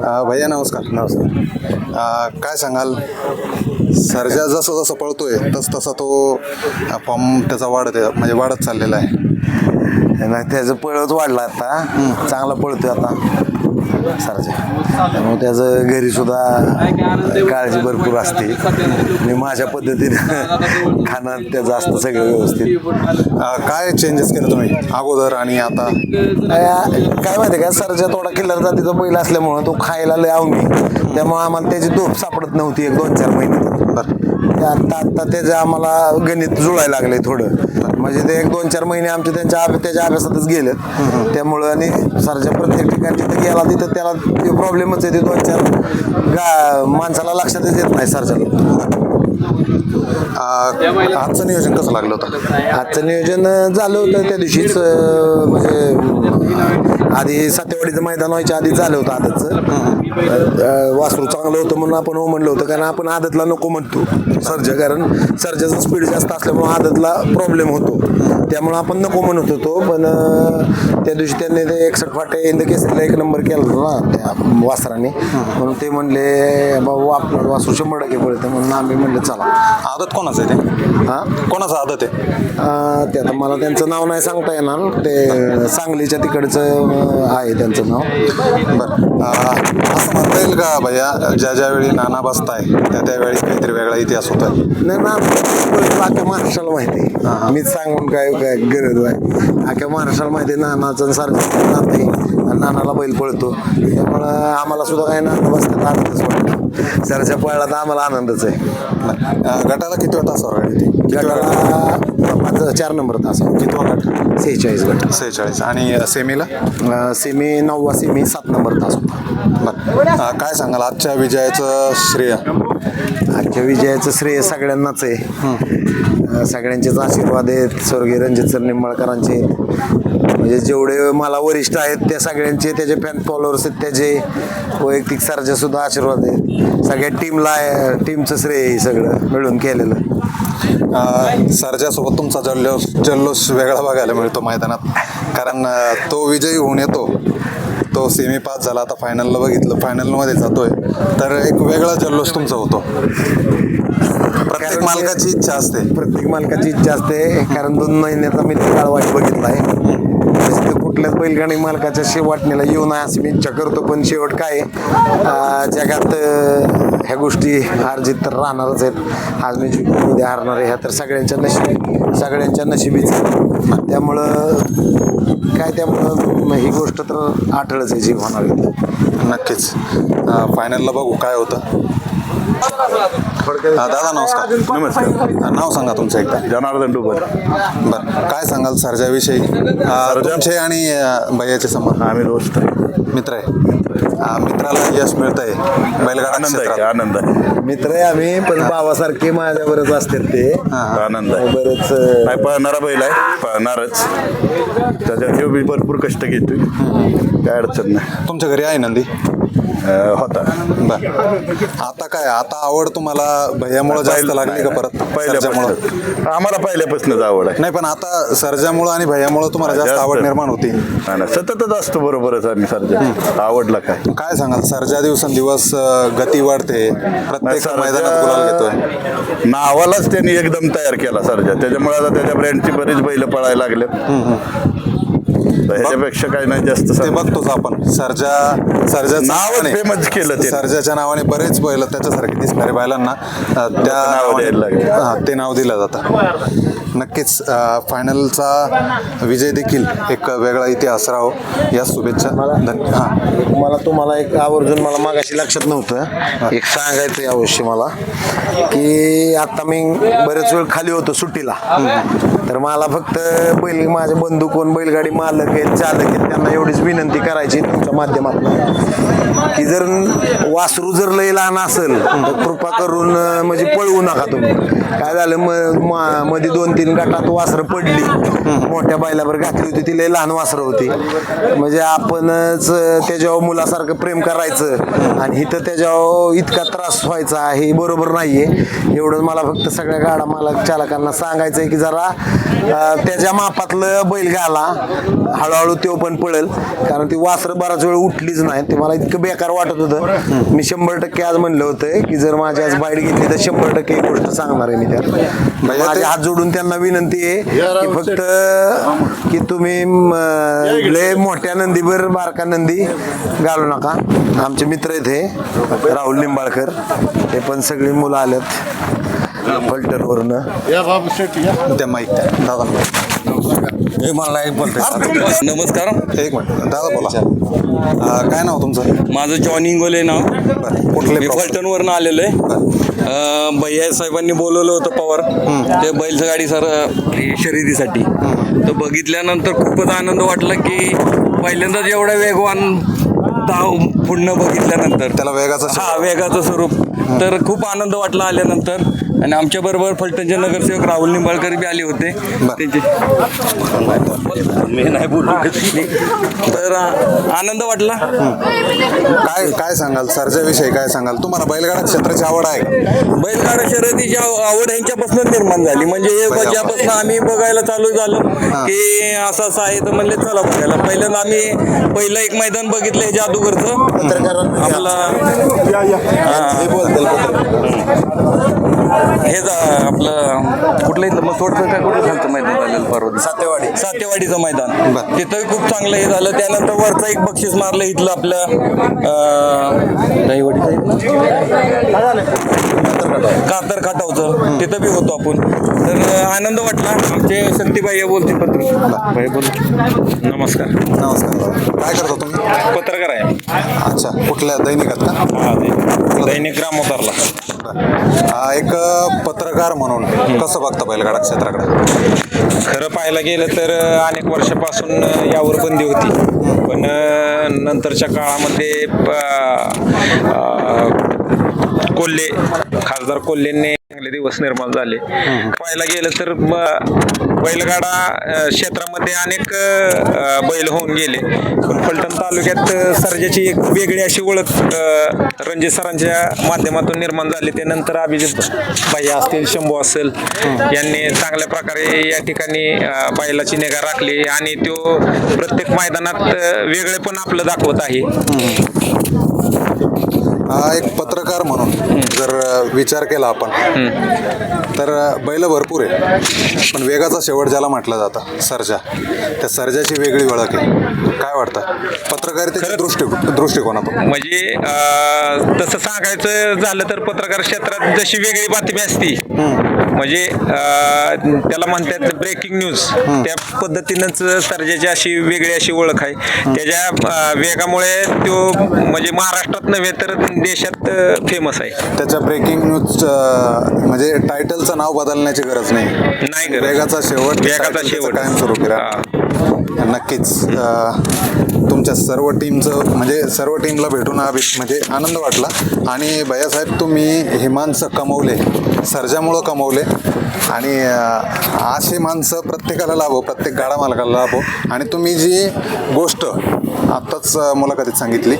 अ, भैया नमस्कार. नमस्कार. काय सांगाल? सर्जा जसं जसं पळतोय तस तसा तो फॉर्म त्याचा वाढत आहे म्हणजे वाढत चाललेला आहे. नाही त्याचं पळत वाढलं आता. चांगला पळतोय आता. सरजा. त्यामुळे त्याचं घरी सुद्धा काळजी भरपूर असते. आणि माझ्या पद्धतीनं खाणं त्याचं असतं सगळं व्यवस्थित. काय चेंजेस केले तुम्ही अगोदर आणि आता? काय काय माहिती का सरजा थोडा किल्लर जातीचा बैल असल्यामुळं तो खायला लय आवडी त्यामुळे आम्हाला त्याची धूप सापडत नव्हती एक दोन चार महिने. ते आता आता त्याचं आम्हाला गणित जुळायला लागले थोडं. म्हणजे ते एक दोन चार महिने आमचे त्यांच्या अभ्या- त्याच्या अभ्यासातच गेले. त्यामुळं आणि सरच्या प्रत्येक ठिकाणी तिथं गेला तिथं त्याला ते प्रॉब्लेमच येते दोन चार गा माणसाला लक्षातच येत नाही सरच्याला आजचं नियोजन कसं लागलं होतं? आजचं नियोजन झालं होतं त्या दिवशीच म्हणजे आधी सातेवाडीचं मैदान व्हायच्या आधी झालं होतं आदतचं. वासरू चांगलं होतं म्हणून आपण हो म्हणलं होतं कारण आपण आदतला नको म्हणतो सर्जा कारण सर्जाचं स्पीड जास्त असल्यामुळे आदतला प्रॉब्लेम होतो. त्यामुळं आपण नको म्हणत होतो पण त्या दिवशी त्यांनी ते एकसठ फाटे इंद केसरीला एक नंबर केला होता ना त्या वासराने. म्हणून ते म्हणले बाबा आपलं वासरू शंभर टक्के पळतं म्हणून आम्ही म्हणलं चला. आदत कोणाचं आहे ते? हां? कोणाचं आदत आहे? अं, ते आता मला त्यांचं नाव नाही सांगता येणार. ते सांगलीच्या तिकडचं अं, आहे त्यांचं नाव. बरं. अ, असं म्हणता येईल का भैया? ज्या ज्यावेळी नाना बसताय त्या त्यावेळी काहीतरी वेगळा इतिहास होता नाही ना अख्ख्या महाराष्ट्राला माहिती आहे. मीच सांगून काय काय गरज आहे? अख्ख्या महाराष्ट्राला माहिती आहे नानाचं सारखं नाते. नानाला बैल पळतो. त्यामुळं आम्हाला सुद्धा काही नाना बसतात आनंदच वाटतो सरच्या पळला तर आम्हाला आनंदच आहे. गटाला किती वेळ तासावर गाडी ती? गटाला चार नंबर तास कितवा गट? सेहेचाळीस गट. सेहेचाळीस. आणि सेमीला? सेमी नववा सेमी सात नंबर तास होता काय सांगाल? आजच्या विजयाचं श्रेय? त्यांच्या विजयाचं श्रेय सगळ्यांनाच आहे. सगळ्यांचेच आशीर्वाद आहेत. स्वर्गीय रणजित सर निंबाळकरांचे. म्हणजे जेवढे मला वरिष्ठ आहेत त्या सगळ्यांचे त्याचे फॅन फॉलोअर्स आहेत त्याचे वैयक्तिक सरचे सुद्धा आशीर्वाद आहेत. सगळ्या टीमला टीमचं श्रेय आहे सगळं मिळून केलेलं. अ, सरजासोबत तुमचा जल्लोष जल्लोष वेगळा बघायला मिळतो मैदानात. कारण तो विजयी होऊन येतो. तो सेमी पास झाला. आता फायनलला बघितलं. फायनलमध्ये जातोय. तर एक वेगळा जल्लोष तुमचा होतो. प्रत्येक मालकाची इच्छा असते. प्रत्येक मालकाची इच्छा असते. कारण दोन महिन्याचा मी ते काळ वाईट बघितला आहे. कुठल्याच बैलगाडी मालकाच्या शेवटणीला येऊ नये अशी मी इच्छा करतो. पण शेवट काय जगात ह्या गोष्टी हारजीत तर राहणारच आहेत. आज मी जिंकून उद्या हारणार आहे. ह्या तर सगळ्यांच्या नशिबी सगळ्यांच्या नशिबीच त्यामुळं काय त्यामुळं ही गोष्ट तर आठळच आहे. जी होणार नक्कीच. फायनलला बघू काय होतं. दादा नमस्कार. नमस्कार. नाव सांगा तुमचं एकदा. जनार्दन डुबर. बरं काय सांगाल सरजाविषयी? तुमचे आणि भैयाचे संबंध. आम्ही दोस्त. मित्र आहे. मित्राला यश मिळत आहे बैलगाडा आनंद आहे आनंद आहे. मित्र आहे आम्ही पण भावासारखे माझ्यावरच असतात ते. आनंद आहे. बरंच अं, नाही पळणारा बैल आहे पळणारच. त्याच्यात भरपूर कष्ट घेतोय. काय अडचण नाही. तुमच्या घरी आहे नंदी? अं, होता. बर. आता काय? आता आवड तुम्हाला भैयामुळे जास्त लागली का परत? सरजामुळं? पहिल्यापासून आम्हाला पहिल्यापासूनच आवड आहे. नाही पण आता सर्जामुळं आणि भैयामुळं तुम्हाला जास्त जास्त. आवड निर्माण होती. हा ना, सततच असतो बरोबरच आम्ही सरजा. आवडला काय? काय सांगाल? सर्जा दिवसेंदिवस अ, गती वाढते. प्रत्येक मैदानात गुलाल घेतोय. नावालाच त्यांनी एकदम तयार केला सरजा. त्याच्यामुळे आता त्याच्या ब्रँडची बरीच बैल पळायला लागले तर ह्याच्यापेक्षा काही नाही जास्त ते. बघतोच आपण सर्जा सर्जाचं नावच नावाने- famous केलं त्याने. सर्जाच्या नावाने बरेच बैल त्याच्यासारखे दिसणारे बैलांना त्या नाव द्यायला लागले. ते नाव दिलं जातं नक्कीच फायनलचा विजय देखील एक वेगळा इतिहास राहो. या शुभेच्छा. धन- हा. मला तुम्हाला एक आवर्जून मला मागाशी लक्षात नव्हतं. एक सांगायचं अवश्य मला की आता मी बरेच वेळ खाली होतो सुट्टीला. तर मला फक्त बैल माझे बंधू कोण बैलगाडी मालक आहेत चालक आहेत त्यांना एवढीच विनंती करायची तुमच्या माध्यमातून. की जर वासरू जर लई लहान असेल तर कृपा करून म्हणजे पळवू नका तुम्ही. काय झालं म- म- मध्ये दोन तीन गटात वासरं पडली. मोठ्या बैलावर घातली होती. ती लई लहान वासरं होती. म्हणजे आपणच त्याच्यावर मुलासारखं प्रेम करायचं आणि इथं त्याच्यावर इतका त्रास व्हायचा हे बरोबर नाहीये. एवढं मला फक्त सगळ्या गाडा मालक चालकांना सांगायचं आहे की जरा त्याच्या मापातलं बैल घाला. हळू हळूहळू तो पण पळेल. कारण ती वासरं बराच वेळ उठलीच नाही. ते मला इतकं बेकार वाटत होतं. मी शंभर टक्के आज म्हणलं होतं की जर माझी आज बाईट घेतली तर शंभर टक्के गोष्ट सांगणार आहे मी त्यात माझे हात जोडून त्यांना विनंती आहे की फक्त की तुम्ही म, लय मोठ्या नंदीवर बारका नंदी घालू नका. आमचे मित्र आहेत हे राहुल निंबाळकर. हे पण सगळी मुलं आलेत फलटणवरनं. त्या द्या. दादा नमस्कार. एक मिनिट. दादा बोला. काय नाव तुमचं? माझं जॉन इंगोले नाव. कुठले? फलटणवरनं आलेलो आहे. भैया साहेबांनी बोलवलं होतं पवार. ते बैलगाडी सर शर्यतीसाठी. तर बघितल्यानंतर खूपच आनंद वाटला की पहिल्यांदाच एवढा वेगवान धाव पुढणं बघितल्यानंतर. त्याला वेगाचा हा वेगाचं स्वरूप. तर खूप आनंद वाटला आल्यानंतर. आणि आमच्या बरोबर फलटणचे नगरसेवक राहुल निंबाळकर बी आले होते. त्यांचे. मी नाही बोलू तर आनंद वाटला? काय काय सांगाल? सरजाविषयी काय सांगाल? तुम्हाला बैलगाडा क्षेत्राची आवड आहे. का बैलगाडा शर्यतीची आव- आवड ह्यांच्यापासून निर्माण झाली. म्हणजे हे ज्यापासून आम्ही बघायला चालू झालो की असं असं आहे तर म्हणले चला बघायला. पहिल्यांदा आम्ही पहिलं एक मैदान बघितलं हे जादूगरचं. पत्रकारांना. आपला हे. बोलतील. हे जा- आपलं कुठलं इथलं? मग थोडं काय कुठलं झालं मैदान झालेलं परवा सातेवाडी. सातेवाडीचं मैदान. बरं. तिथं खूप चांगलं हे झालं. त्यानंतर वरचं एक बक्षीस मारलं इथलं आपलं दहीवडीचं? कातर खाटावचं तिथं बी होतो आपण. तर आनंद वाटला. आमचे शक्तीबाई बोलते पत्र बाई बोल. नमस्कार. नमस्कार. काय करता तुम्ही? पत्रकार आहे. अच्छा कुठल्या दैनिकात का? हा दैनिक ग्राम उतरला. हा, एक पत्रकार म्हणून. कसं बघता बैलगाडा क्षेत्राकडे? खरं पाहायला गेलं तर अनेक वर्षापासून यावर बंदी होती. पण नंतरच्या काळामध्ये कोल्हे खासदार कोल्हेंनी चांगले दिवस निर्माण झाले. पाहायला गेलं तर बैलगाडा क्षेत्रामध्ये अनेक बैल होऊन गेले. पण फलटण तालुक्यात सर्जाची एक वेगळी अशी ओळख रणजित सरांच्या माध्यमातून निर्माण झाली. त्यानंतर अभिजित भैया असतील शंभू असेल यांनी चांगल्या प्रकारे या ठिकाणी बैलाची निगा राखली आणि तो प्रत्येक मैदानात वेगळे पण आपलं दाखवत आहे. हा एक पत्रकार म्हणून जर विचार केला आपण तर बैल भरपूर आहे. पण वेगाचा शेवट ज्याला म्हटलं जातं सर्जा. त्या सर्जाची वेगळी ओळख आहे. काय वाटतं? पत्रकारितेच्या दृष्टी दृष्टिकोनातून. म्हणजे तसं सांगायचं झालं तर पत्रकार क्षेत्रात जशी वेगळी बातमी असती म्हणजे त्याला म्हणतात ब्रेकिंग न्यूज त्या पद्धतीनंच सर्जाची अशी वेगळी अशी ओळख आहे. त्याच्या वेगामुळे तो म्हणजे महाराष्ट्रात नव्हे तर देशात फेमस आहे. त्याच्या ब्रेकिंग न्यूज म्हणजे टायटलचं नाव बदलण्याची गरज नाही. नाही. वेगाचा शेवट वेगाचा शेवट. कायम स्वरूपी राहणार. नक्कीच. तुमच्या सर्व टीमचं म्हणजे सर्व टीमला भेटून हा म्हणजे आनंद वाटला. आणि भैयासाहेब तुम्ही हे माणसं कमवले सर्जामुळं कमवले. आणि असे माणसं प्रत्येकाला लाभो प्रत्येक गाडा मालकाला लाभो. आणि तुम्ही जी गोष्ट आत्ताच मुलाखतीत सांगितली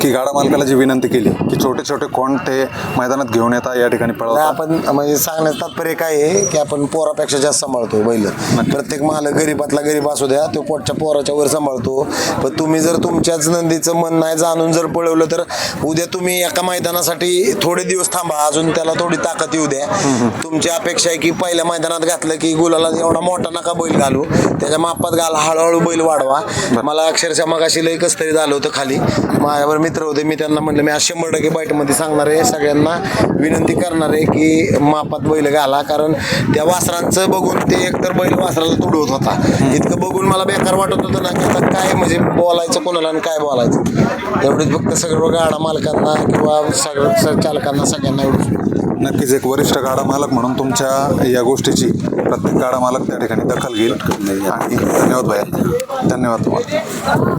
की गाडा मालकाला जी विनंती केली की छोटे छोटे कोण ते मैदानात घेऊन येतात या ठिकाणी पळवतात? आपण म्हणजे सांगण्याचं तात्पर्य काय आहे की आपण पोरापेक्षा जास्त सांभाळतो बैल. प्रत्येक माल गरीबातला गरीब असू द्या तो पोटच्या पोराच्या वर सांभाळतो. पण तुम्ही जर तुमच्याच नंदीचं मन नाही जाणून जर पळवलं तर उद्या तुम्ही एका मैदानासाठी थोडे दिवस थांबा अजून त्याला थोडी ताकद येऊ द्या. तुमची अपेक्षा आहे की पहिल्या मैदानात घातलं की गुलाला एवढा मोठा नका बैल घालू त्याच्या मापात घाला हळूहळू बैल वाढवा. मला अक्षरशः मग अशी लई कस तरी झालं होतं खाली. माझ्यावर मित्र होते मी त्यांना म्हटलं मी आज शंभर टक्के बाईटमध्ये सांगणार आहे सगळ्यांना विनंती करणार आहे की मापात बैल घाला. कारण त्या वासरांचं बघून ते एकतर बैल वासराला तुडवत होता. इतकं बघून मला बेकार वाटत होतं ना की आता काय म्हणजे बोलायचं कोणाला आणि काय बोलायचं. एवढीच फक्त सगळं गाडा मालकांना किंवा सगळं स- चालकांना सगळ्यांना एवढं नक्कीच एक वरिष्ठ गाडा मालक म्हणून तुमच्या या गोष्टीची प्रत्येक गाडा मालक त्या ठिकाणी दखल घेईल. आणि धन्यवाद भैया धन्यवाद तुम्हाला.